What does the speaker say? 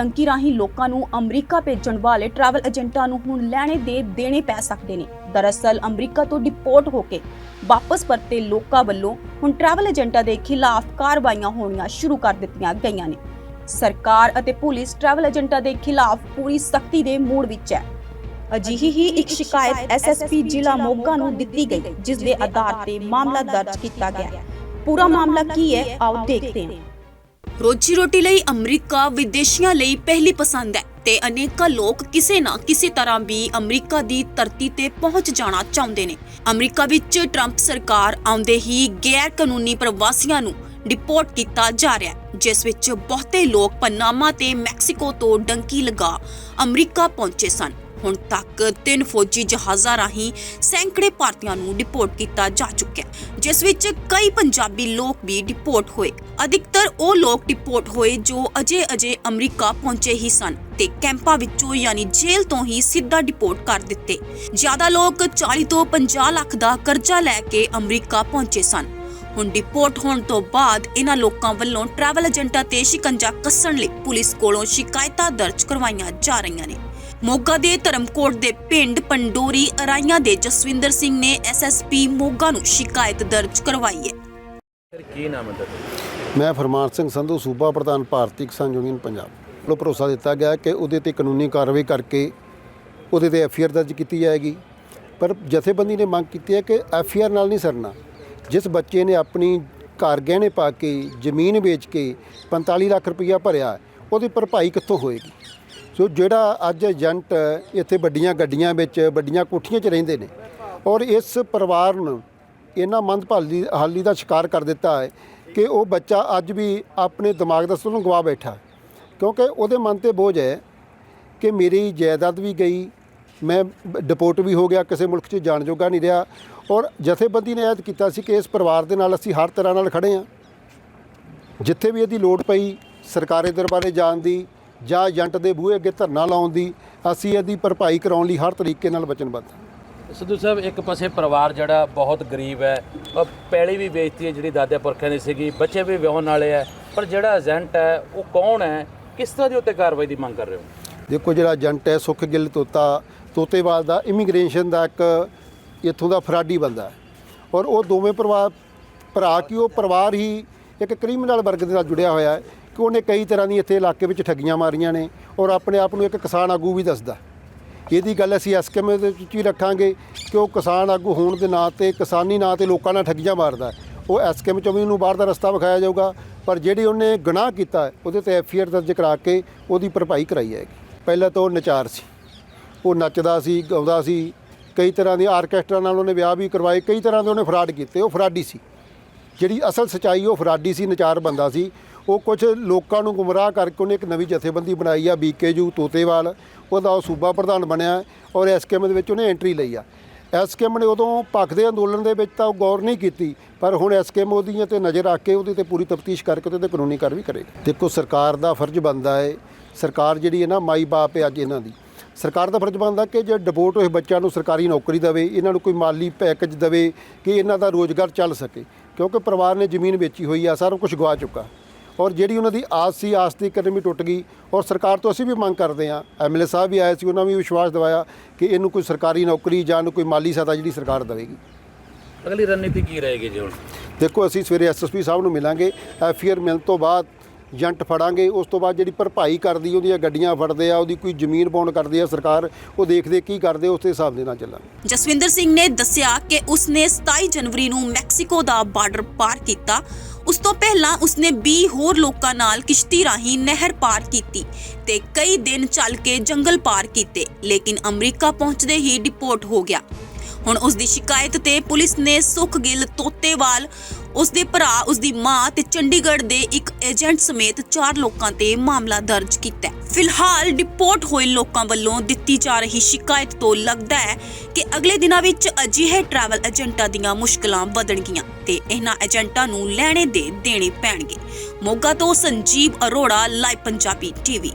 Donkey ਰਾਹੀਂ ਲੋਕਾਂ ਨੂੰ ਅਮਰੀਕਾ ਭੇਜਣ ਵਾਲੇ ਟਰੈਵਲ ਏਜੰਟਾਂ ਨੂੰ ਹੁਣ ਲੈਣੇ ਦੇ ਦੇਣੇ ਪੈ ਸਕਦੇ ਨੇ। ਦਰਅਸਲ ਅਮਰੀਕਾ ਤੋਂ ਡਿਪੋਰਟ ਹੋ ਕੇ ਵਾਪਸ ਪਰਤੇ ਲੋਕਾਂ ਵੱਲੋਂ ਹੁਣ ਟਰੈਵਲ ਏਜੰਟਾਂ ਦੇ ਖਿਲਾਫ ਕਾਰਵਾਈਆਂ ਹੋਣੀਆਂ ਸ਼ੁਰੂ ਕਰ ਦਿੱਤੀਆਂ ਗਈਆਂ ਨੇ। ਸਰਕਾਰ ਅਤੇ ਪੁਲਿਸ ਟਰੈਵਲ ਏਜੰਟਾਂ ਦੇ ਖਿਲਾਫ ਪੂਰੀ ਸਖਤੀ ਦੇ ਮੂਡ ਵਿੱਚ ਹੈ। ਅਜਿਹੀ ਹੀ ਇੱਕ ਸ਼ਿਕਾਇਤ ਐਸਐਸਪੀ ਜ਼ਿਲ੍ਹਾ ਮੋਗਾ ਨੂੰ ਦਿੱਤੀ ਗਈ ਜਿਸ ਦੇ ਆਧਾਰ ਤੇ ਮਾਮਲਾ ਦਰਜ ਕੀਤਾ ਗਿਆ। ਪੂਰਾ ਮਾਮਲਾ ਕੀ ਹੈ? ਆਓ ਦੇਖਦੇ ਹਾਂ। ਰੋਜੀ ਰੋਟੀ ਲਈ ਅਮਰੀਕਾ ਵਿਦੇਸ਼ੀਆਂ ਲਈ ਪਹਿਲੀ ਪਸੰਦ ਹੈ ਤੇ ਅਨੇਕਾਂ ਲੋਕ ਕਿਸੇ ਨਾ ਕਿਸੇ ਤਰ੍ਹਾਂ ਵੀ ਅਮਰੀਕਾ ਦੀ ਧਰਤੀ ਤੇ ਪਹੁੰਚ ਜਾਣਾ ਚਾਹੁੰਦੇ ਨੇ। ਅਮਰੀਕਾ ਵਿੱਚ ਟਰੰਪ ਸਰਕਾਰ ਆਉਂਦੇ ਹੀ ਗੈਰ ਕਾਨੂੰਨੀ ਪ੍ਰਵਾਸੀਆਂ ਨੂੰ ਡਿਪੋਰਟ ਕੀਤਾ ਜਾ ਰਿਹਾ ਹੈ, ਜਿਸ ਵਿੱਚ ਬਹੁਤੇ ਲੋਕ ਪਨਾਮਾ ਤੇ ਮੈਕਸੀਕੋ ਤੋਂ ਡੰਕੀ ਲਗਾ ਅਮਰੀਕਾ ਪਹੁੰਚੇ ਸਨ। ਹੁਣ ਤੱਕ ਤਿੰਨ ਫੌਜੀ ਜਹਾਜ਼ਾਂ ਰਾਹੀਂ ਸੈਂਕੜੇ ਭਾਰਤੀਆਂ ਨੂੰ ਡਿਪੋਰਟ ਕੀਤਾ ਜਾ ਚੁੱਕਿਆ ਜਿਸ ਵਿੱਚ ਕਈ ਪੰਜਾਬੀ ਲੋਕ ਵੀ ਡਿਪੋਰਟ ਹੋਏ। ਅਧਿਕਤਰ ਉਹ ਲੋਕ ਡਿਪੋਰਟ ਹੋਏ ਜੋ ਅਜੇ ਅਜੇ ਅਮਰੀਕਾ ਪਹੁੰਚੇ ਹੀ ਸਨ ਤੇ ਕੈਂਪਾਂ ਵਿੱਚੋਂ ਯਾਨੀ ਜੇਲ੍ਹ ਤੋਂ ਹੀ ਸਿੱਧਾ ਡਿਪੋਰਟ ਕਰ ਦਿੱਤੇ। ਜ਼ਿਆਦਾ ਲੋਕ 40 ਤੋਂ 50 ਲੱਖ ਦਾ ਕਰਜ਼ਾ ਲੈ ਕੇ ਅਮਰੀਕਾ ਪਹੁੰਚੇ ਸਨ। ਹੁਣ ਡਿਪੋਰਟ ਹੋਣ ਤੋਂ ਬਾਅਦ ਇਹਨਾਂ ਲੋਕਾਂ ਵੱਲੋਂ ਟਰੈਵਲ ਏਜੰਟਾਂ ਤੇ ਸ਼ਿਕੰਜਾ ਕੱਸਣ ਲਈ ਪੁਲਿਸ ਕੋਲੋਂ ਸ਼ਿਕਾਇਤਾਂ ਦਰਜ ਕਰਵਾਈਆਂ ਜਾ ਰਹੀਆਂ ਨੇ। ਮੋਗਾ ਦੇ ਧਰਮਕੋਟ ਦੇ ਪਿੰਡ ਪੰਡੋਰੀ ਅਰਾਈਆਂ ਦੇ ਜਸਵਿੰਦਰ ਸਿੰਘ ਨੇ ਐਸਐਸਪੀ ਮੋਗਾ ਨੂੰ ਸ਼ਿਕਾਇਤ ਦਰਜ ਕਰਵਾਈ ਹੈ। ਸਰ ਕੀ ਨਾਮ ਹੈ ਤੁਹਾਡਾ? ਮੈਂ ਫਰਮਾਨ ਸਿੰਘ ਸੰਧੂ ਸੂਬਾ ਪ੍ਰਧਾਨ ਭਾਰਤੀ ਕਿਸਾਨ ਯੂਨੀਅਨ ਪੰਜਾਬ। ਨੂੰ ਭਰੋਸਾ ਦਿੱਤਾ ਗਿਆ ਕਿ ਉਹਦੇ ਤੇ ਕਾਨੂੰਨੀ ਕਾਰਵਾਈ ਕਰਕੇ ਉਹਦੇ ਤੇ ਐਫਆਈਆਰ ਦਰਜ ਕੀਤੀ ਜਾਏਗੀ। ਪਰ ਜਥੇਬੰਦੀ ਨੇ ਮੰਗ ਕੀਤੀ ਹੈ ਕਿ ਐਫਆਈਆਰ ਨਾਲ ਨਹੀਂ ਸਰਨਾ। ਜਿਸ ਬੱਚੇ ਨੇ ਆਪਣੀ ਘਰ ਗਹਿਣੇ ਪਾ ਕੇ, ਜ਼ਮੀਨ ਵੇਚ ਕੇ 45 ਲੱਖ ਰੁਪਈਆ ਭਰਿਆ, ਉਹਦੀ ਭਰਪਾਈ ਕਿੱਥੋਂ ਹੋਏਗੀ? ਸੋ ਜਿਹੜਾ ਅੱਜ ਏਜੰਟ ਇੱਥੇ ਵੱਡੀਆਂ ਗੱਡੀਆਂ ਵਿੱਚ, ਵੱਡੀਆਂ ਕੋਠੀਆਂ 'ਚ ਰਹਿੰਦੇ ਨੇ ਔਰ ਇਸ ਪਰਿਵਾਰ ਨੂੰ ਇਹਨਾਂ ਮੰਦਭਾਲੀ ਹਾਲੀ ਦਾ ਸ਼ਿਕਾਰ ਕਰ ਦਿੱਤਾ ਹੈ ਕਿ ਉਹ ਬੱਚਾ ਅੱਜ ਵੀ ਆਪਣੇ ਦਿਮਾਗ ਦਾ ਸੰਤੁਲਨ ਗਵਾ ਬੈਠਾ। ਕਿਉਂਕਿ ਉਹਦੇ ਮਨ ਤੇ ਬੋਝ ਹੈ ਕਿ ਮੇਰੀ ਜਾਇਦਾਦ ਵੀ ਗਈ ਮੈਂ ਡਿਪੋਰਟ ਵੀ ਹੋ ਗਿਆ ਕਿਸੇ ਮੁਲਕ 'ਚ ਜਾਣ ਜੋਗਾ ਨਹੀਂ ਰਿਹਾ ਔਰ ਜਥੇਬੰਦੀ ਨੇ ਐਦ ਕੀਤਾ ਸੀ ਕਿ ਇਸ ਪਰਿਵਾਰ ਦੇ ਨਾਲ ਅਸੀਂ ਹਰ ਤਰ੍ਹਾਂ ਨਾਲ ਖੜੇ ਹਾਂ। ਜਿੱਥੇ ਵੀ ਇਹਦੀ ਲੋੜ ਪਈ ਸਰਕਾਰੀ ਦਰਬਾਰੇ ਜਾਣ ਦੀ ਜਾਂ ਏਜੰਟ ਦੇ ਬੂਹੇ ਅੱਗੇ ਧਰਨਾ ਲਾਉਣ ਦੀ ਅਸੀਂ ਇਹਦੀ ਭਰਪਾਈ ਕਰਾਉਣ ਲਈ ਹਰ ਤਰੀਕੇ ਨਾਲ ਵਚਨਬੱਧ ਹਾਂ। ਸਿੱਧੂ ਸਾਹਿਬ ਇੱਕ ਪਾਸੇ ਪਰਿਵਾਰ ਜਿਹੜਾ ਬਹੁਤ ਗਰੀਬ ਹੈ ਉਹ ਪੈਲੀ ਵੀ ਵੇਚਤੀ ਹੈ ਜਿਹੜੀ ਦਾਦੇ ਪੁਰਖਿਆਂ ਦੀ ਸੀਗੀ ਬੱਚੇ ਵੀ ਵਿਆਹਣ ਵਾਲੇ ਹੈ ਪਰ ਜਿਹੜਾ ਏਜੰਟ ਹੈ ਉਹ ਕੌਣ ਹੈ? ਕਿਸ ਤਰ੍ਹਾਂ ਦੀ ਉੱਤੇ ਕਾਰਵਾਈ ਦੀ ਮੰਗ ਕਰ ਰਹੇ ਹੋ? ਦੇਖੋ ਜਿਹੜਾ ਏਜੰਟ ਹੈ ਸੁਖ ਗਿੱਲ ਤੋਤਾ ਤੋਤੇਵਾਲ ਦਾ ਇਮੀਗ੍ਰੇਸ਼ਨ ਦਾ ਇੱਕ ਇੱਥੋਂ ਦਾ ਫਰਾਡੀ ਬੰਦਾ ਹੈ। ਔਰ ਉਹ ਦੋਵੇਂ ਪਰਿਵਾਰ ਭਰਾ ਕਿ ਉਹ ਪਰਿਵਾਰ ਹੀ ਇੱਕ ਕ੍ਰਿਮੀਨਲ ਵਰਗ ਦੇ ਨਾਲ ਜੁੜਿਆ ਹੋਇਆ ਹੈ ਕਿ ਉਹਨੇ ਕਈ ਤਰ੍ਹਾਂ ਦੀ ਇੱਥੇ ਇਲਾਕੇ ਵਿੱਚ ਠੱਗੀਆਂ ਮਾਰੀਆਂ ਨੇ ਔਰ ਆਪਣੇ ਆਪ ਨੂੰ ਇੱਕ ਕਿਸਾਨ ਆਗੂ ਵੀ ਦੱਸਦਾ ਇਹਦੀ ਗੱਲ ਅਸੀਂ ਐਸਕੇਐਮ ਦੇ ਵਿੱਚ ਹੀ ਰੱਖਾਂਗੇ ਕਿ ਉਹ ਕਿਸਾਨ ਆਗੂ ਹੋਣ ਦੇ ਨਾਂ ਤੇ, ਕਿਸਾਨੀ ਨਾਂ ਤੇ ਲੋਕਾਂ ਨਾਲ ਠੱਗੀਆਂ ਮਾਰਦਾ ਹੈ। ਉਹ ਐਸਕੇਐਮ ਚੋਂ ਵੀ ਉਹਨੂੰ ਬਾਹਰ ਦਾ ਰਸਤਾ ਵਿਖਾਇਆ ਜਾਊਗਾ, ਪਰ ਜਿਹੜੀ ਉਹਨੇ ਗੁਨਾਹ ਕੀਤਾ ਉਹਦੇ ਤੇ ਐਫਆਈਆਰ ਦਰਜ ਕਰਾ ਕੇ ਉਹਦੀ ਭਰਪਾਈ ਕਰਾਈ ਜਾਏਗੀ। ਪਹਿਲਾਂ ਤਾਂ ਉਹ ਨਚਾਰ ਸੀ। ਉਹ ਨੱਚਦਾ ਸੀ, ਗਾਉਂਦਾ ਸੀ। ਕਈ ਤਰ੍ਹਾਂ ਦੇ ਆਰਕੈਸਟਰਾ ਨਾਲ ਉਹਨੇ ਵਿਆਹ ਵੀ ਕਰਵਾਏ, ਕਈ ਤਰ੍ਹਾਂ ਦੇ ਉਹਨੇ ਫਰਾਡ ਕੀਤੇ, ਉਹ ਫਰਾਡੀ ਸੀ। ਜਿਹੜੀ ਅਸਲ ਸਚਾਈ, ਉਹ ਫਰਾਡੀ ਸੀ, ਨਚਾਰ ਬੰਦਾ ਸੀ। ਉਹ ਕੁਝ ਲੋਕਾਂ ਨੂੰ ਗੁੰਮਰਾਹ ਕਰਕੇ ਉਹਨੇ ਇੱਕ ਨਵੀਂ ਜਥੇਬੰਦੀ ਬਣਾਈ ਆ ਬੀਕੇਯੂ ਤੋਤੇਵਾਲ। ਉਹਦਾ ਉਹ ਸੂਬਾ ਪ੍ਰਧਾਨ ਬਣਿਆ ਔਰ ਐਸਕੇਐਮ ਦੇ ਵਿੱਚ ਉਹਨੇ ਐਂਟਰੀ ਲਈ ਆ। ਐਸਕੇਐਮ ਨੇ ਉਦੋਂ ਭੱਖ ਦੇ ਅੰਦੋਲਨ ਦੇ ਵਿੱਚ ਤਾਂ ਉਹ ਗੌਰ ਨਹੀਂ ਕੀਤੀ, ਪਰ ਹੁਣ ਐਸਕੇਐਮ ਉਹਦੀਆਂ ਤੇ ਨਜ਼ਰ ਰੱਖ ਕੇ ਉਹਦੇ ਤੇ ਪੂਰੀ ਤਫਤੀਸ਼ ਕਰਕੇ ਉਹਦੇ ਤੇ ਕਾਨੂੰਨੀ ਕਾਰਵਾਈ ਕਰੇਗਾ। ਦੇਖੋ, ਸਰਕਾਰ ਦਾ ਫਰਜ਼ ਬਣਦਾ ਹੈ ਸਰਕਾਰ ਜਿਹੜੀ ਹੈ ਨਾ, ਮਾਈ ਬਾਪ ਹੈ ਅੱਜ ਇਹਨਾਂ ਦੀ। ਸਰਕਾਰ ਦਾ ਫਰਜ਼ ਬਣਦਾ ਕਿ ਜੇ ਡਿਪੋਰਟ ਹੋਏ ਬੱਚਿਆਂ ਨੂੰ ਸਰਕਾਰੀ ਨੌਕਰੀ ਦੇਵੇ ਇਹਨਾਂ ਨੂੰ ਕੋਈ ਮਾਲੀ ਪੈਕੇਜ ਦੇਵੇ ਕਿ ਇਹਨਾਂ ਦਾ ਰੋਜ਼ਗਾਰ ਚੱਲ ਸਕੇ। ਕਿਉਂਕਿ ਪਰਿਵਾਰ ਨੇ ਜ਼ਮੀਨ ਵੇਚੀ ਹੋਈ ਆ ਸਾਰਾ ਕੁਝ ਗਵਾ ਚੁੱਕਾ। ਔਰ ਜਿਹੜੀ ਉਹਨਾਂ ਦੀ ਆਸ ਸੀ ਆਸ ਦੀ ਕਦਮ ਵੀ ਟੁੱਟ ਗਈ। ਔਰ ਸਰਕਾਰ ਤੋਂ ਅਸੀਂ ਵੀ ਮੰਗ ਕਰਦੇ ਹਾਂ ਐਮਐਲਏ ਸਾਹਿਬ ਵੀ ਆਏ ਸੀ ਉਹਨਾਂ ਵੀ ਵਿਸ਼ਵਾਸ ਦਿਵਾਇਆ ਕਿ ਇਹਨੂੰ ਕੋਈ ਸਰਕਾਰੀ ਨੌਕਰੀ ਜਾਂ ਕੋਈ ਮਾਲੀ ਸਹਾਇਤਾ ਜਿਹੜੀ ਸਰਕਾਰ ਦੇਵੇਗੀ। ਅਗਲੀ ਰਣਨੀਤੀ ਕੀ ਰਹੇਗੀ ਜੀ ਹੁਣ? ਦੇਖੋ ਅਸੀਂ ਸਵੇਰੇ ਐਸਐਸਪੀ ਸਾਹਿਬ ਨੂੰ ਮਿਲਾਂਗੇ। ਐਫਆਈਆਰ ਮਿਲਣ ਤੋਂ ਬਾਅਦ ਏਜੰਟ ਫੜਾਂਗੇ, ਉਸ ਤੋਂ ਬਾਅਦ ਜਿਹੜੀ ਭਰਪਾਈ ਕਰਦੀ, ਉਹਦੀਆਂ ਗੱਡੀਆਂ ਫੜਦੇ ਆ, ਉਹਦੀ ਕੋਈ ਜ਼ਮੀਨ ਬੌਂਡ ਕਰਦੀ ਆ ਸਰਕਾਰ, ਉਹ ਦੇਖਦੇ ਕੀ ਕਰਦੇ, ਉਸ ਦੇ ਹਿਸਾਬ ਦੇ ਨਾਲ ਚੱਲਾਂਗੇ। ਜਸਵਿੰਦਰ ਸਿੰਘ ਨੇ ਦੱਸਿਆ ਕਿ ਉਸਨੇ 27 ਜਨਵਰੀ ਨੂੰ ਮੈਕਸੀਕੋ ਦਾ ਬਾਰਡਰ ਪਾਰ ਕੀਤਾ। ਉਸ ਤੋਂ ਪਹਿਲਾਂ ਉਸਨੇ 20 ਹੋਰ ਲੋਕਾਂ ਨਾਲ ਕਿਸ਼ਤੀ ਰਾਹੀਂ ਨਹਿਰ ਪਾਰ ਕੀਤੀ ਤੇ ਕਈ ਦਿਨ ਚੱਲ ਕੇ ਜੰਗਲ ਪਾਰ ਕੀਤੇ, ਲੇਕਿਨ ਅਮਰੀਕਾ ਪਹੁੰਚਦੇ ਹੀ ਡਿਪੋਰਟ ਹੋ ਗਿਆ। ਹੁਣ ਉਸ ਦੀ ਸ਼ਿਕਾਇਤ ਤੇ ਪੁਲਿਸ ਨੇ ਸੁਖ ਗਿੱਲ ਤੋਤੇਵਾਲ, ਉਸ ਦੇ ਭਰਾ, ਉਸ ਦੀ ਮਾਂ ਤੇ ਚੰਡੀਗੜ੍ਹ ਦੇ ਇੱਕ ਏਜੰਟ ਸਮੇਤ ਚਾਰ ਲੋਕਾਂ ਤੇ ਮਾਮਲਾ ਦਰਜ ਕੀਤਾ ਹੈ। ਫਿਲਹਾਲ ਡਿਪੋਰਟ ਹੋਏ ਲੋਕਾਂ ਵੱਲੋਂ ਦਿੱਤੀ ਜਾ ਰਹੀ ਸ਼ਿਕਾਇਤ ਤੋਂ ਲੱਗਦਾ ਹੈ ਕਿ ਅਗਲੇ ਦਿਨਾਂ ਵਿੱਚ ਅਜਿਹੇ ਟਰੈਵਲ ਏਜੰਟਾਂ ਦੀਆਂ ਮੁਸ਼ਕਲਾਂ ਵਧਣਗੀਆਂ ਤੇ ਇਹਨਾਂ ਏਜੰਟਾਂ ਨੂੰ ਲੈਣੇ ਦੇ ਦੇਣੇ ਪੈਣਗੇ ਮੋਗਾ ਤੋਂ ਸੰਜੀਵ ਅਰੋੜਾ, ਲਾਈਵ ਪੰਜਾਬੀ ਟੀਵੀ